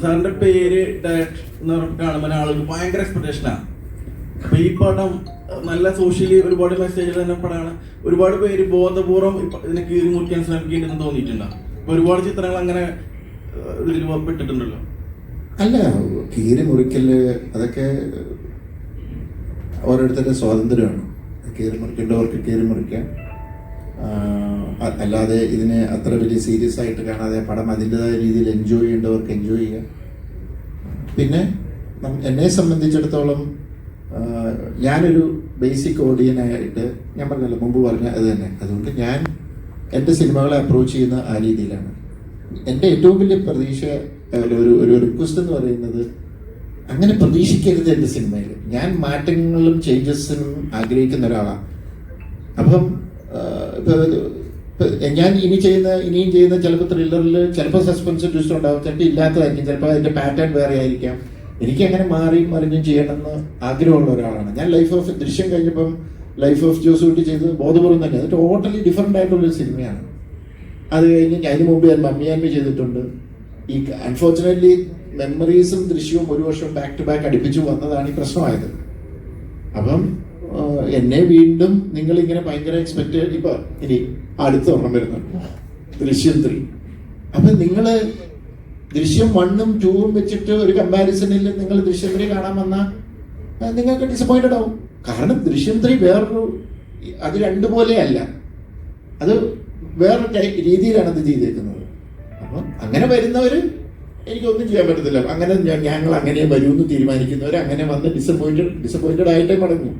സാറിന്റെ പേര് ഡയറക്ഷൻ എന്ന് കാണുമ്പോൾ ആളുകൾ ഭയങ്കര എക്സ്പെക്ടേഷനാണ് അപ്പൊ ഈ പടം നല്ല സോഷ്യലി ഒരുപാട് മെസ്സേജ് തന്നെ പടമാണ്. ഒരുപാട് പേര് ബോധപൂർവം ഇതിനെ കീറി മുറിക്കാൻ ശ്രമിക്കുന്നുണ്ടെന്ന് തോന്നിയിട്ടുണ്ടോ. അപ്പൊ ഒരുപാട് ചിത്രങ്ങൾ അങ്ങനെ ഏഹ്, ഇതിൽ പെട്ടിട്ടുണ്ടല്ലോ അല്ല കീറി മുറിക്കൽ അതൊക്കെ ഓരോരുത്തരുടെ സ്വാതന്ത്ര്യമാണ്. കീറി മുറിക്കേണ്ടവർക്ക് കീറി മുറിക്കാം. അല്ലാതെ ഇതിനെ അത്ര വലിയ സീരിയസ് ആയിട്ട് കാണാതെ പടം അതിന്റെതായ രീതിയിൽ എൻജോയ് ചെയ്യേണ്ടവർക്ക് എൻജോയ് ചെയ്യാം. പിന്നെ എന്നെ സംബന്ധിച്ചിടത്തോളം ഞാനൊരു ബേസിക് ഓഡിയനായിട്ട് ഞാൻ പറഞ്ഞല്ലോ മുമ്പ് പറഞ്ഞ അത് തന്നെ. അതുകൊണ്ട് ഞാൻ എന്റെ സിനിമകളെ അപ്രോച്ച് ചെയ്യുന്ന ആ രീതിയിലാണ്. എന്റെ ഏറ്റവും വലിയ പ്രതീക്ഷ ഒരു ഒരു- റിക്വസ്റ്റ് എന്ന് പറയുന്നത് അങ്ങനെ പ്രതീക്ഷിക്കരുത് എന്റെ സിനിമയിൽ ഞാൻ മാറ്റങ്ങളും ചേഞ്ചസും ആഗ്രഹിക്കുന്ന ഒരാളാണ് അപ്പം ഞാൻ ഇനി ചെയ്യുന്ന ഇനിയും ചെയ്യുന്ന ചിലപ്പോൾ ത്രില്ലറിൽ ചിലപ്പോൾ സസ്പെൻസ് ട്വിസ്റ്റ് ഉണ്ടാവും. ചിലപ്പോൾ ഇല്ലാത്തതായിരിക്കും. ചിലപ്പോൾ അതിന്റെ പാറ്റേൺ വേറെ ആയിരിക്കാം. എനിക്ക് അങ്ങനെ മാറിയും മറിഞ്ഞും ചെയ്യണമെന്ന് ആഗ്രഹമുള്ള ഒരാളാണ്. ഞാൻ ലൈഫ് ഓഫ് ദൃശ്യം കഴിഞ്ഞപ്പം ലൈഫ് ഓഫ് ജോസൂട്ടി ചെയ്തത് ബോധപൂർവം തന്നെ. അത് ടോട്ടലി ഡിഫറെന്റ് ആയിട്ടുള്ളൊരു സിനിമയാണ്. അത് കഴിഞ്ഞ് അതിന് മുമ്പ് ഞാൻ മമ്മിയാമ്മി ചെയ്തിട്ടുണ്ട്. ഈ അൺഫോർച്ചുനേറ്റ്ലി മെമ്മറീസും ദൃശ്യവും ഒരു വർഷം ബാക്ക് ടു ബാക്ക് അടുപ്പിച്ചു വന്നതാണ് ഈ പ്രശ്നമായത്. അപ്പം എന്നെ വീണ്ടും നിങ്ങൾ ഇങ്ങനെ ഭയങ്കര എക്സ്പെക്ട് ഇപ്പൊ ഇനി അടുത്ത ഒരെണ്ണം വരുന്നുണ്ട്. ദൃശ്യം ത്രീ അപ്പൊ നിങ്ങൾ ദൃശ്യം വണ്ണും ടൂവും വെച്ചിട്ട് ഒരു കമ്പാരിസണിൽ നിങ്ങൾ ദൃശ്യം ത്രീ കാണാൻ വന്നാൽ നിങ്ങൾക്ക് ഡിസപ്പോയിന്റഡ് ആവും. കാരണം ദൃശ്യം ത്രീ വേറൊരു അത് രണ്ടുപോലെയല്ല അത് വേറൊരു രീതിയിലാണ് അത് ചെയ്തേക്കുന്നത്. അപ്പം അങ്ങനെ വരുന്നവര് എനിക്കൊന്നും ചെയ്യാൻ പറ്റത്തില്ല. അങ്ങനെ ഞങ്ങൾ അങ്ങനെ വരുമെന്ന് തീരുമാനിക്കുന്നവർ അങ്ങനെ വന്ന് ഡിസപ്പോയിന്റഡ് ഡിസപ്പോയിന്റഡ് ആയിട്ടേ മടങ്ങും.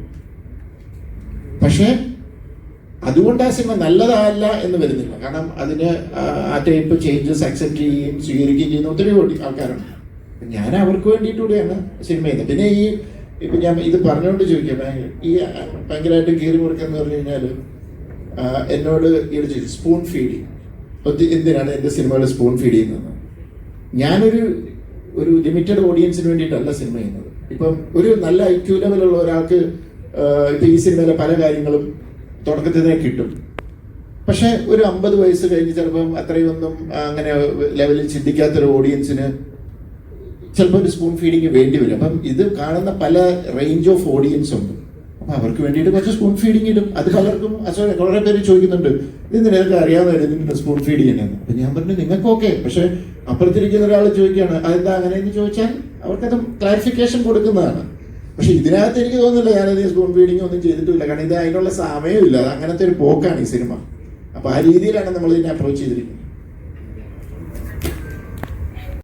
പക്ഷേ അതുകൊണ്ട് ആ സിനിമ നല്ലതല്ല എന്ന് വരുന്നില്ല. കാരണം അതിന് ആ ടൈപ്പ് ചേഞ്ചസ് അക്സെപ്റ്റ് ചെയ്യുകയും സ്വീകരിക്കുകയും ചെയ്യുന്ന ഒത്തിരി ആൾക്കാരുണ്ട്. ഞാൻ അവർക്ക് വേണ്ടിയിട്ട് കൂടിയാണ് സിനിമ ചെയ്യുന്നത്. പിന്നെ ഈ ഇപ്പൊ ഞാൻ ഇത് പറഞ്ഞുകൊണ്ട് ചോദിക്കാം. ഈ ഭയങ്കരമായിട്ട് കീറി മുറിക്കെന്ന് പറഞ്ഞു കഴിഞ്ഞാൽ എന്നോട് ഈ ചോദിച്ചു സ്പൂൺ ഫീഡിങ് എന്തിനാണ് എന്റെ സിനിമകൾ സ്പൂൺ ഫീഡ് ചെയ്യുന്നത്? ഞാനൊരു ഒരു ലിമിറ്റഡ് ഓഡിയൻസിന് വേണ്ടിയിട്ടല്ല സിനിമ ചെയ്യുന്നത്. ഇപ്പം ഒരു നല്ല ഐക്യൂ ക്യു ലെവലുള്ള ഒരാൾക്ക് ഇപ്പൊ ഈ സിനിമയിലെ പല കാര്യങ്ങളും തുടക്കത്തിൽ തന്നെ കിട്ടും. പക്ഷെ ഒരു അമ്പത് വയസ്സ് കഴിഞ്ഞ് ചിലപ്പം അത്രയൊന്നും അങ്ങനെ ലെവലിൽ ചിന്തിക്കാത്തൊരു ഓഡിയൻസിന് ചിലപ്പോൾ ഒരു സ്പൂൺ ഫീഡിങ് വേണ്ടി വരും. അപ്പം ഇത് കാണുന്ന പല റേഞ്ച് ഓഫ് ഓഡിയൻസ് ഉണ്ട്. അപ്പൊ അവർക്ക് വേണ്ടിയിട്ട് കുറച്ച് സ്പൂൺ ഫീഡിങ് ഇടും. അത് പലർക്കും അസോ- കുറെ പേര് ചോദിക്കുന്നുണ്ട് ഇത് നിനക്ക് ഇതിന്റെ സ്പൂൺ ഫീഡ് ചെയ്യുന്നത് അപ്പൊ ഞാൻ പറഞ്ഞു നിങ്ങൾക്ക് ഓക്കെ. പക്ഷെ അപ്പുറത്തിരിക്കുന്ന ഒരാൾ ചോദിക്കുകയാണ് അതെന്താ അങ്ങനെയെന്ന് ചോദിച്ചാൽ അവർക്കത് ക്ലാരിഫിക്കേഷൻ കൊടുക്കുന്നതാണ്. പക്ഷെ ഇതിനകത്ത് എനിക്ക് തോന്നുന്നില്ല ഞാനത് സ്പൂൺ ഫീഡിങ് ഒന്നും ചെയ്തിട്ടില്ല. കാരണം ഇത് അതിനുള്ള സമയമില്ല. അങ്ങനത്തെ ഒരു പോക്കാണ് ഈ സിനിമ. അപ്പൊ ആ രീതിയിലാണ് നമ്മൾ ഇതിനെ അപ്രോച്ച് ചെയ്തിരിക്കുന്നത്.